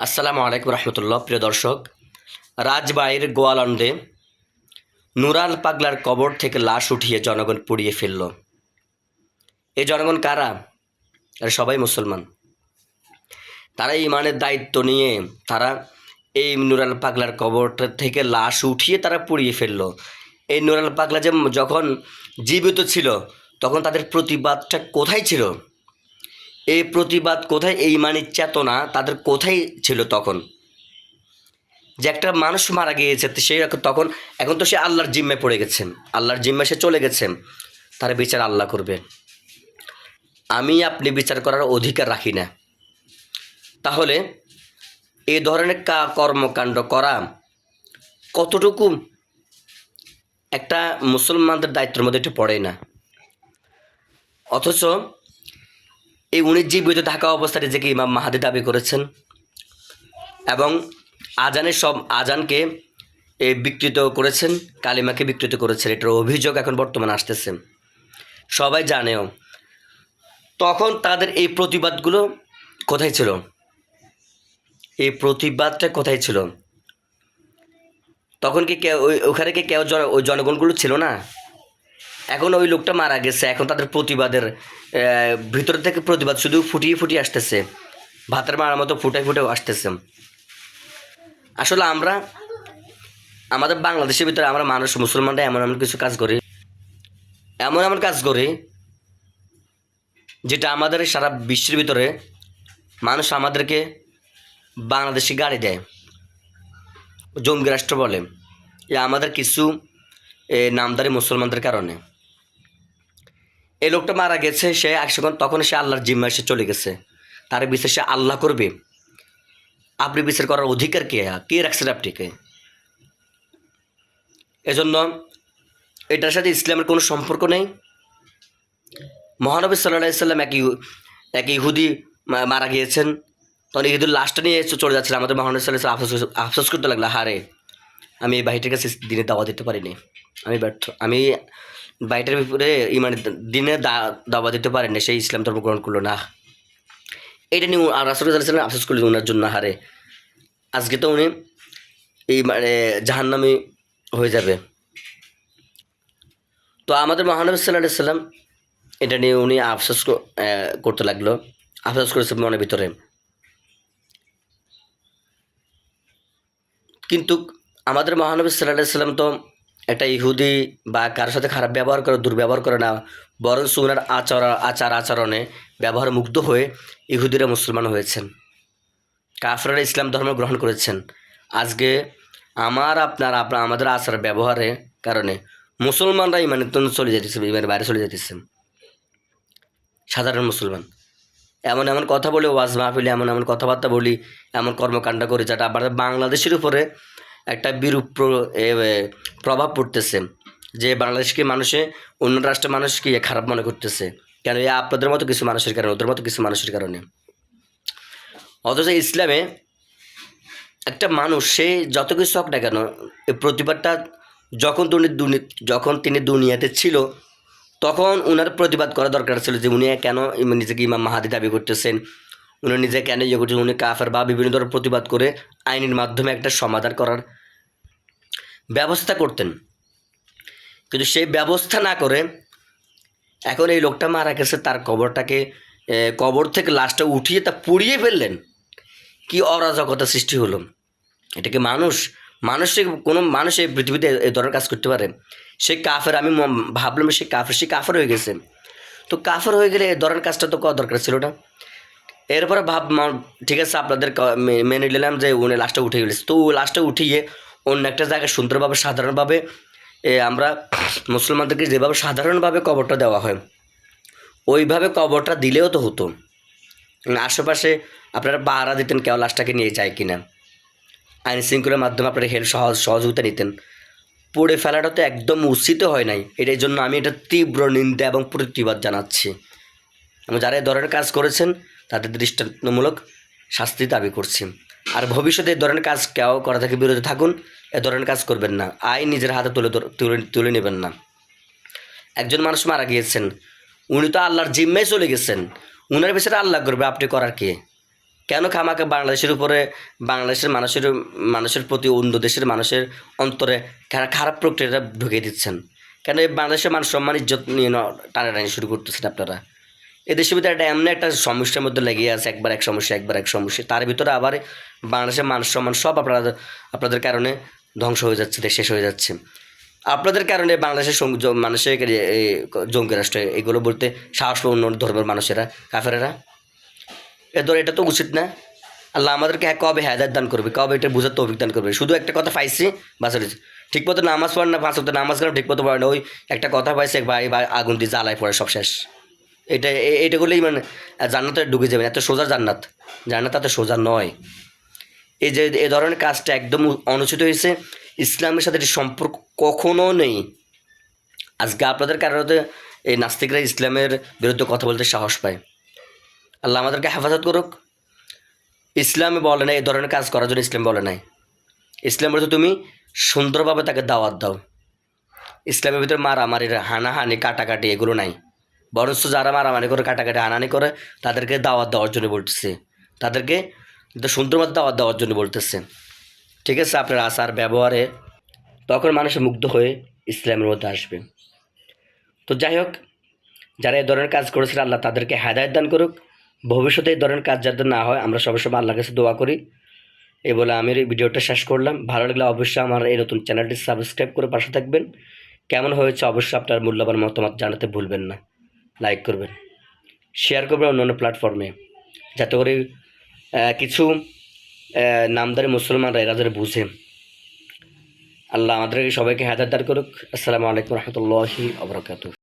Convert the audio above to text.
আসসালামু আলাইকুম রহমতুল্লাহ, প্রিয় দর্শক। রাজবাড়ির গোয়ালন্দে নুরাল পাগলার কবর থেকে লাশ উঠিয়ে জনগণ পুড়িয়ে ফেলল। এই জনগণ কারা? আর সবাই মুসলমান। তারা ইমানের দায়িত্ব নিয়ে তারা এই নুরাল পাগলার কবরটা থেকে লাশ উঠিয়ে তারা পুড়িয়ে ফেলল। এই নুরাল পাগলা যে যখন জীবিত ছিল, তখন তাদের প্রতিবাদটা কোথায় ছিল? এই প্রতিবাদ কোথায়, এই মানের চেতনা তাদের কোথায় ছিল তখন? যে একটা মানুষ মারা গিয়েছে সেই তখন, এখন তো সে আল্লাহর জিম্মায় পড়ে গেছেন। আল্লাহর জিম্মায় সে চলে গেছেন। তার বিচার আল্লাহ করবে। আমি আপনি বিচার করার অধিকার রাখি না। তাহলে এই ধরনের কা কর্মকাণ্ড করা কতটুকু একটা মুসলমানদের দায়িত্বের মধ্যে একটু পড়ে না। অথচ এই উনি জীবিত থাকা অবস্থায় নিজেকে ইমাম মাহাদি দাবি করেছেন এবং আজানের সব আজানকে বিকৃত করেছেন, কালিমাকে বিকৃত করেছেন। এটার অভিযোগ এখন বর্তমানে আসতেছে। সবাই জানেও, তখন তাদের এই প্রতিবাদগুলো কোথায় ছিল? এই প্রতিবাদটা কোথায় ছিল? তখন কি কেউ ওখানে কি কেউ জন, ওই জনগণগুলো ছিল না? এখন ওই লোকটা মারা গেছে, এখন তাদের প্রতিবাদের ভিতর থেকে প্রতিবাদ, শুধু ফুটিয়ে ফুটিয়ে আসতেছে। ভাতের মারার মতো ফুটে ফুটে আসতেছে। আসলে আমরা, আমাদের বাংলাদেশের ভিতরে আমরা মানুষ, মুসলমানরা এমন এমন কিছু কাজ করি, এমন এমন কাজ করি, যেটা আমাদের সারা বিশ্বের ভিতরে মানুষ আমাদেরকে বাংলাদেশি গাড়ি দেয়। জঙ্গি রাষ্ট্র বলে, এ আমাদের কিছু নামদারি মুসলমানদের কারণে। এই লোকটা মারা গেছে, সে একশো তখন সে আল্লাহর জিম্মা সে চলে গেছে। তার বিচার সে আল্লাহ করবে। আপনি বিচার করার অধিকার কে? কে রাখছেন আপনাকে? এজন্য এটার সাথে ইসলামের কোনো সম্পর্ক নেই। মহানবী সাল্লাহ সাল্লাম এক এক ইহুদি মারা গিয়েছেন। তখন ইহুদির লাশটা নিয়ে এসে চলে যাচ্ছিল আমাদের মহানবী সাল্লাহ আফসোস আফসোস করতে লাগল হারে আমি এই বাড়িটার কাছে দিনে দাওয়া দিতে পারিনি। আমি ব্যর্থ। আমি বাড়িটার ব্যাপারে মানে দিনে দাওয়া দিতে পারিনি। সেই ইসলাম ধর্ম গ্রহণ করল না। এটা নিয়ে রাসুল সাল্লাম আফসোস করলেন ওনার জন্য, হারে। আজকে তো উনি এই মানে জাহান্নামি হয়ে যাবে। তো আমাদের মহানবী সাল্লাহ সাল্লাম এটা নিয়ে উনি আফসোস করতে লাগল। আফসোস করেছে মনের ভিতরে। কিন্তু আমাদের মহানবী সাল্লাহ সাল্লাম তো একটা ইহুদি বা কারোর সাথে খারাপ ব্যবহার করে, দুর্ব্যবহার করে না, বরং সুনার আচার আচার আচরণে ব্যবহার মুগ্ধ হয়ে ইহুদিরা মুসলমান হয়েছেন। কাফরারা ইসলাম ধর্ম গ্রহণ করেছেন। আজকে আমার, আপনার আপনার, আমাদের আচার ব্যবহারের কারণে মুসলমানরা ইমানের জন্য চলে যেতেছে ইমানের বাইরে চলে যেতেছে সাধারণ মুসলমান। এমন এমন কথা বলে, ওয়াজ মাহফিলে এমন এমন কথাবার্তা বলি, এমন কর্মকাণ্ড করি, যেটা আমাদের বাংলাদেশের উপরে একটা বিরূপ প্র- এ, এ, প্রভাব পড়তেছে যে বাংলাদেশকে মানুষে অন্য রাষ্ট্রের মানুষকে খারাপ মনে করতেছে। কেন এই আপনাদের মতো কিছু মানুষের কারণে ওদের মতো কিছু মানুষের কারণে। অথচ ইসলামে একটা মানুষ সে যত কিছু হোক না কেন এই প্রতিবাদটা যখন তিনি যখন তিনি দুনিয়াতে ছিল তখন উনার প্রতিবাদ করা দরকার ছিল যে উনি কেন নিজেকে ইমাম মাহাদি দাবি করতেছেন। উনি নিজে কেন ইয়ে করছেন উনি কাফের বা বিভিন্ন ধরনের প্রতিবাদ করে আইনের মাধ্যমে একটা সমাধান করার ব্যবস্থা করতেন। কিন্তু সেই ব্যবস্থা না করে এখন এই লোকটা মারা গেছে, তার কবরটাকে কবর থেকে লাশটা উঠিয়ে তা পুড়িয়ে ফেললেন। কি অরাজকতা সৃষ্টি হলো? এটা কি মানুষ? মানুষে কোনো মানুষ এই পৃথিবীতে এই ধরনের কাজ করতে পারে? সে কাফের, আমি ভাবলাম সে কাফের সে কাফের হয়ে গেছে। তো কাফের হয়ে গেলে এই ধরনের কাজটা তো করা দরকার ছিল না? এরপরে ভাব ঠিক আছে, আপনাদের মেনে নিলাম যে উনি লাস্টে উঠে গেছে তো লাশটা উঠিয়ে অন্য একটা জায়গায় সুন্দরভাবে, সাধারণভাবে আমরা মুসলমানদেরকে যেভাবে সাধারণভাবে কবরটা দেওয়া হয়, ওইভাবে কবরটা দিলেও তো হতো। আশেপাশে আপনারা পাহারা দিতেন কেউ লাশটাকে নিয়ে যায় কিনা। আইন শৃঙ্খলার মাধ্যমে আপনারা হেল্প সহজ, সহযোগিতা নিতেন। পড়ে ফেলাটা তো একদম উচিত হয় নাই। এটার জন্য আমি এটা তীব্র নিন্দা এবং প্রতিবাদ জানাচ্ছি। যারা এই ধরনের কাজ করেছেন তাদের দৃষ্টান্তমূলক শাস্তি দাবি করছি। আর ভবিষ্যতে এই ধরনের কাজ কেউ করা থেকে বিরত থাকুন, এ ধরনের কাজ করবেন না। আইন নিজের হাতে তুলে তুলে তুলে নেবেন না। একজন মানুষ মারা গিয়েছেন, উনি তো আল্লাহর জিম্মায় চলে গেছেন। উনার পিছনে আল্লাহ করবে, আপনি করার কে? কেন খামাকে বাংলাদেশের উপরে, বাংলাদেশের মানুষের মানুষের প্রতি অন্য দেশের মানুষের অন্তরে খারা- খারাপ প্রক্রিয়াটা ঢুকিয়ে দিচ্ছেন? কেন এই বাংলাদেশের মানুষ সম্মান, ইজ্জত নিয়ে টানাটানি শুরু করতেছেন আপনারা? এদেশের ভিতরে একটা এমন একটা সমস্যার মধ্যে লেগে আছে, একবার এক সমস্যা, একবার এক সমস্যা। তার ভিতরে আবার বাংলাদেশের মান সম্মান সব আপনাদের আপনাদের কারণে ধ্বংস হয়ে যাচ্ছে, দেশ শেষ হয়ে যাচ্ছে। আপনাদের কারণে বাংলাদেশের মানুষের জঙ্গি রাষ্ট্র, এগুলো বলতে সাহস অন্য ধর্মের মানুষেরা, কাফেরেরা। এ ধর, এটা তো উচিত না। আল্লাহ আমাদেরকে হ্যাঁ কবে হেদায়ত দান করবে, কবে এটা বুঝার তৌফিক দান করবে। শুধু একটা কথা পাইছি, বাস ঠিক মতো নামাজ পড়ে না, পাঁচ নামাজ কেন ঠিক মতো পড়ে না। ওই একটা কথা পাইছে, ভাই ভাই, আগুন দিয়ে জ্বালায় পড়ে, সব শেষ। এটা এটা করলেই মানে জান্নাতে ঢুকে যাবে এত সোজা জান্নাত। জান্নাত এত সোজা নয়। এই যে, এ ধরনের কাজটা একদম অনুচিত হয়েছে। ইসলামের সাথে এটি সম্পর্ক কখনো নেই। আজকে আপনাদের কারণে এই নাস্তিকরা ইসলামের বিরুদ্ধে কথা বলতে সাহস পায়। আল্লাহ আমাদেরকে হেফাজত করুক। ইসলামে বলে না এই ধরনের কাজ করার জন্য ইসলাম বলে নাই। ইসলাম বলতে তুমি সুন্দরভাবে তাকে দাওয়াত দাও। ইসলামের ভিতরে মারামারি, হানাহানি, কাটাকাটি এগুলো নাই। বরঞ্চ যারা মারামারি করে, কাটাকাটি আনানি করে, তাদেরকে দাওয়াত দেওয়ার জন্য বলতেছে। তাদেরকে সুন্দরভাবে দাওয়াত দেওয়ার জন্য বলতেছে। ঠিক আছে, আপনার আচার, ব্যবহারে তখন মানুষ মুগ্ধ হয়ে ইসলামের মধ্যে আসবে। তো যাই হোক, যারা এই ধরনের কাজ করেছিল আল্লাহ তাদেরকে হেদায়ত দান করুক। ভবিষ্যতে এই ধরনের কাজ যাতে না হয়, আমরা সবসময় আল্লাহর কাছে দোয়া করি। এই বলে আমি ভিডিওটা শেষ করলাম। ভালো লাগলে অবশ্যই আমার এই নতুন চ্যানেলটি সাবস্ক্রাইব করে পাশে থাকবেন। কেমন হয়েছে অবশ্যই আপনার মূল্যবান মতামত জানাতে ভুলবেন না। লাইক করবেন শেয়ার করবেন অন্যান্য প্ল্যাটফর্মে যাতে করে কিছু নামদারি মুসলমানরা এরা যেন বুঝে। আল্লাহ আমাদেরকে সবাইকে দান করুক। আসসালামু আলাইকুম রহমতুল্লাহি আবরকাত